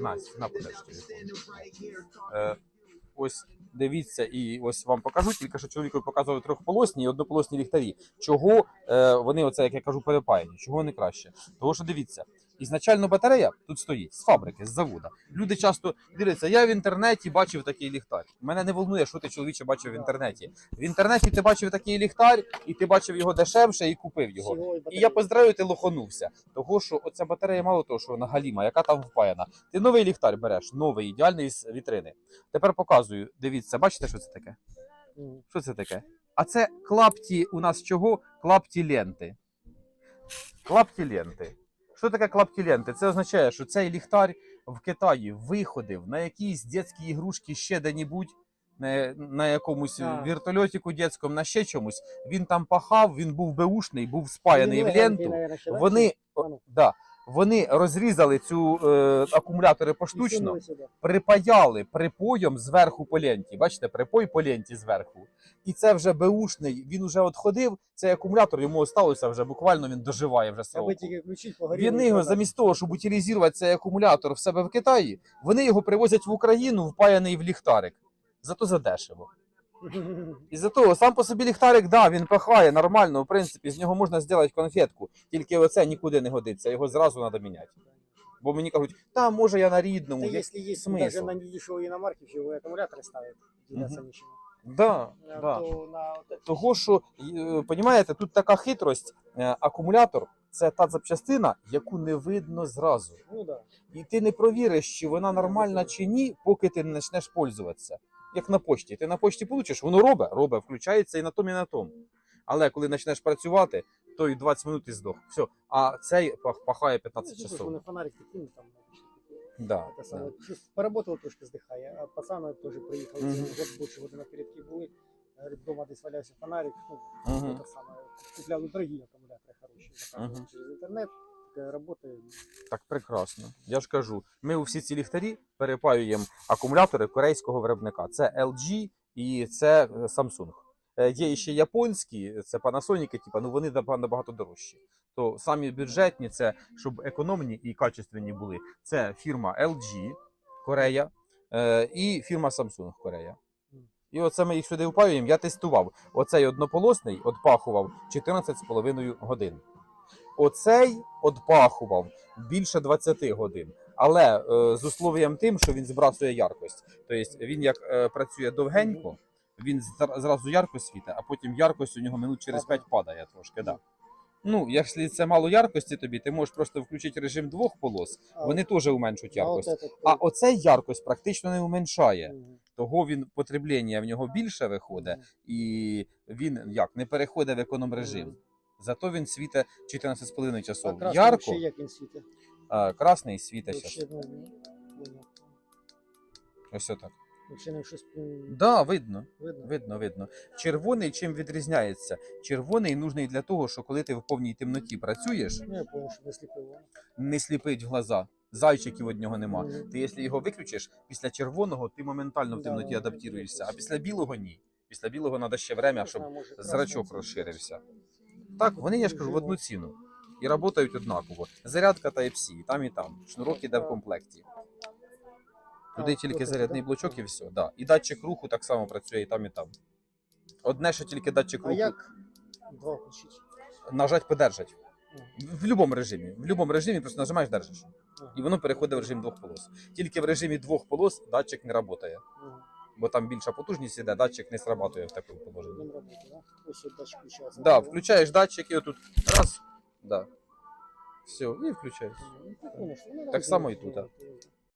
Настя, на подальше телефон. Е, ось дивіться, і ось вам покажу, тільки що чоловікові показували трьохполосні і однополосні ліхтарі. Чого е, вони, оце, як я кажу, перепаяні, чого вони краще? Тому що дивіться, ізначально батарея тут стоїть з фабрики, з завода. Люди часто дивляться, я в інтернеті бачив такий ліхтар. Мене не волнує, що ти чоловіче бачив в інтернеті. В інтернеті ти бачив такий ліхтар, і ти бачив його дешевше і купив його. І я поздравив, ти лоханувся. Того, що оця батарея мало того, що вона галіма, яка там впаяна. Ти новий ліхтар береш, новий, ідеальний з вітрини. Тепер показую. Дивіться, бачите, що це таке? Що це таке? А це клапті у нас чого? Клапті ленти. Клапті ленти. Що таке клапті ленти? Це означає, що цей ліхтар в Китаї виходив на якісь дитячі ігрушки ще де-небудь, на, на якомусь yeah. вертольотику дитячому, на ще чомусь. Він там пахав, він був беушний, був спаяний в ленту. Вони, ну. да, вони розрізали цю е, акумулятори поштучно припаяли припоєм зверху по ленті. Бачите, припой по ленті зверху. І це вже беушний. Він вже отходив. Цей акумулятор йому осталося вже буквально він доживає вже сроку. Він його замість того, щоб утилізувати цей акумулятор в себе в Китаї, вони його привозять в Україну, впаяний в ліхтарик. Зато задешево. І за того сам по собі ліхтарик, да, він пахає нормально, в принципі, з нього можна зробити конфетку. Тільки оце нікуди не годиться, його зразу треба міняти. Бо мені кажуть, та може я на рідному. Та я- если есть смысл? даже на недешевые иномарки, чего аккумуляторы ставят, деваться Мгм. нечего. Да, А да. то на вот это- Того, що е, понімаєте, тут така хитрость. е, Акумулятор це та запчастина, яку не видно зразу. Ну да. І ти не провіриш, чи вона нормальна чи ні, поки ти не почнеш пользуватися. Як на почті. Ти на почті получиш, воно робить, робить, включається і на тому, і на тому. Але коли почнеш працювати, то і 20 минут і здох. Все. А цей пах- пахає 15 Ну, часов. вони фонарик таким там. Да, Это да. самое. Трошки здихає, а пацан теж приїхав, Мгм. mm год більше года напередки були. Говорить, дома десь валявся фонарик, ну, Мгм. это самое, купляв ну, дорогі акумулятори хороші, заказував Мгм. через інтернет, таке работає. Так прекрасно. Я ж кажу, ми у всі ці ліхтарі перепаюємо акумулятори корейського виробника. Це LG і це е, Samsung. Е, Є ще японські, це Panasonic, типу, ну вони набагато дорожчі. То самі бюджетні, це щоб економні і качественні були. Це фірма LG Корея е, і фірма Samsung Корея. І оце ми їх сюди впаюємо. Я тестував. Оцей однополосний одпахував 14,5 годин. Оцей одпахував більше 20 годин. Але е, з условієм тим, що він збрасує яркость. Тобто він як е, працює довгенько, він зразу ярко світить, а потім яркость у нього минут через 5 падає трошки. Да. Ну, якщо це мало яркості тобі, ти можеш просто включити режим двох полос, вони теж уменшують яркость. А оцей яркость практично не уменшає. Того він потреблення в нього більше виходить, і він як не переходить в економ режим. Зато він світить 14,5 А красний Ярко, вообще як він світить? а красний Вообще, зараз. ну. Ось отак. Вообще нам щось м, Да, видно. видно? Видно, видно. Червоний чим відрізняється? Червоний нужний для того, що коли ти в повній темноті працюєш, Ну, я понял, що не сліпило. не сліпить глаза. Зайчиків від нього нема. Мгм. Ти, якщо його виключиш, після червоного ти моментально в Да, темноті да, адаптуєшся, а після білого ні. Після білого треба ще время, щоб зрачок розширився. Так, вони, я ж кажу, в одну ціну. І працюють однаково. Зарядка Type-C, і там і там. Шнурок іде в комплекті. Туди тільки зарядний блочок і все. Да. І датчик руху так само працює і там, і там. Одне, що тільки датчик А руху як два включити? нажать подержать. В в будь-якому режимі. В будь-якому режимі просто нажимаєш, держиш. І воно переходить в режим двох полос. Тільки в режимі двох полос датчик не працює. Бо там більша потужність іде, датчик не срабатує в такому положенні. Да? Ось датчик включається. Да, включаєш датчик і отут раз, да. Все, і включаєш. Ну, так, ну, Так само і тут, що